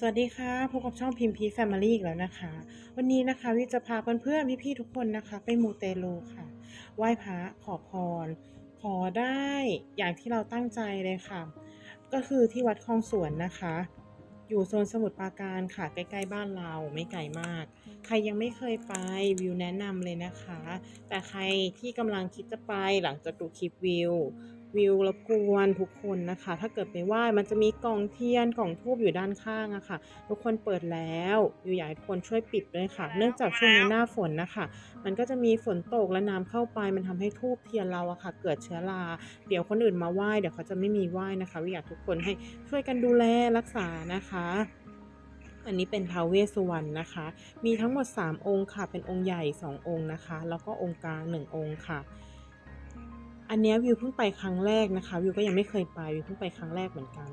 สวัสดีค่ะพบกับช่องพิมพีแฟมิลี่อีกแล้วนะคะ วันนี้นะคะวิจะพาเพื่อนๆพี่ๆทุกคนนะคะ ไปมูเตลูค่ะ ไหว้พระขอพร ขอได้อย่างที่เราตั้งใจเลยค่ะ ก็คือที่วัดคลองสวนนะคะ อยู่โซนสมุทรปราการค่ะ ใกล้ๆบ้านเราไม่ไกลมาก ใครยังไม่เคยไปวิวแนะนำเลยนะคะ แต่ใครที่กำลังคิดจะไปหลังจากดูคลิปวิว วิวรบกวนทุกคนนะคะ ถ้าเกิดไปไหว้มันจะมีกล่องเทียนกล่องทูบอยู่ด้านข้างอะค่ะ ทุกคนเปิดแล้ววิวอยากให้ทุกคนช่วยปิดด้วยค่ะ เนื่องจากช่วงนี้หน้าฝนนะคะ มันก็จะมีฝนตกและน้ำเข้าไปมันทำให้ทูบเทียนเราอะค่ะ เกิดเชื้อรา เดี๋ยวคนอื่นมาไหว้เดี๋ยวเขาจะไม่มีไหว้นะคะวิวอยากทุกคนให้ช่วยกันดูแลรักษานะคะอันนี้เป็นท้าวเวสสุวรรณนะคะ มีทั้งหมด 3 องค์ค่ะ เป็นองค์ใหญ่ 2 องค์นะคะ แล้วก็องค์กลาง 1 องค์ค่ะ อันนี้วิวเพิ่งไปครั้งแรกนะคะ วิวก็ยังไม่เคยไปวิวเพิ่งไปครั้งแรกเหมือนกัน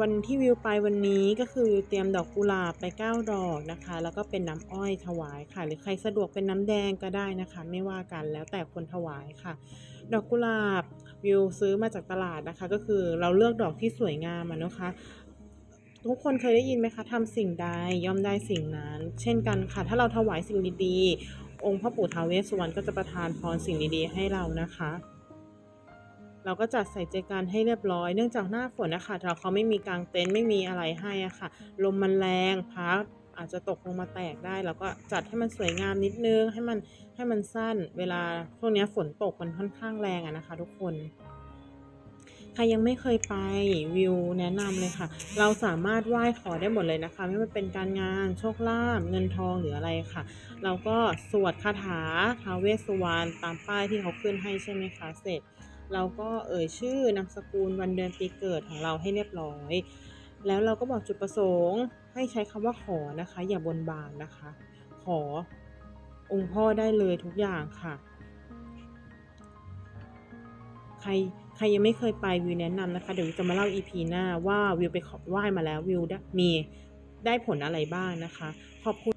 วันที่วิวไปวันนี้ก็คือเตรียมดอกกุหลาบไป9ดอกนะคะ แล้วก็เป็นน้ำอ้อยถวายค่ะ หรือใครสะดวกเป็นน้ำแดงก็ได้นะคะ ไม่ว่ากันแล้วแต่คนถวายค่ะ ดอกกุหลาบวิวซื้อมาจากตลาดนะคะ ก็คือเราเลือกดอกที่สวยงามอะนะคะทุกคนเคยได้ยินไหมคะทำสิ่งใดย่อมได้สิ่งนั้น เช่นกันค่ะ ถ้าเราถวายสิ่งดีๆ องค์พ่อปู่ท้าวเวสสุวรรณก็จะประทานพรสิ่งดีๆ ให้เรานะคะ เราก็จัดใส่ใจกันให้เรียบร้อย เนื่องจากหน้าฝนนะคะเราเขาไม่มีกางเต็นท์ไม่มีอะไรให้อะค่ะ ลมมันแรงพักอาจจะตกลงมาแตกได้แล้วก็จัดให้มันสวยงามนิดนึง ให้มันให้มันสั้น เวลาช่วงเนี้ยฝนตกมันค่อนข้างแรงอะนะคะ ทุกคนใครยังไม่เคยไปวิวแนะนำเลยค่ะ เราสามารถไหว้ขอได้หมดเลยนะคะ ไม่ว่าเป็นการงานโชคลาภเงินทองหรืออะไรค่ะ เราก็สวดคาถาท้าวเวสสุวรรณตามป้ายที่เขาขึ้นให้ใช่ไหมคะเสร็จ เราก็เอ่ยชื่อนามสกุลวันเดือนปีเกิดของเราให้เรียบร้อย แล้วเราก็บอกจุดประสงค์ให้ใช้คำว่าขอนะคะ อย่าบนบานนะคะ ขอองค์พ่อได้เลยทุกอย่างค่ะ ใครใครยังไม่เคยไปวิวแนะนำนะคะ เดี๋ยววิวจะมาเล่า EP หน้าว่าวิวไปขอไหว้มาแล้ววิวได้มีได้ผลอะไรบ้างนะคะ ขอบคุณ